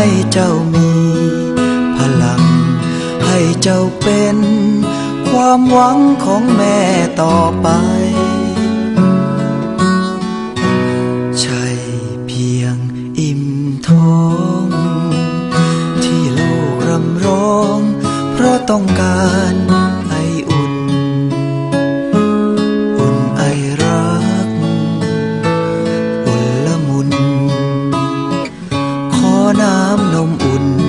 ให้เจ้ามี พลัง ให้เจ้าเป็น ความหวังของแม่ต่อไป ใช่เพียงอิ่มท้อง ที่ลูกรำร้อง เพราะต้องการไออุ่น อุ่นไอรัก อุ่นละมุนขอน้ำ นมอุ่น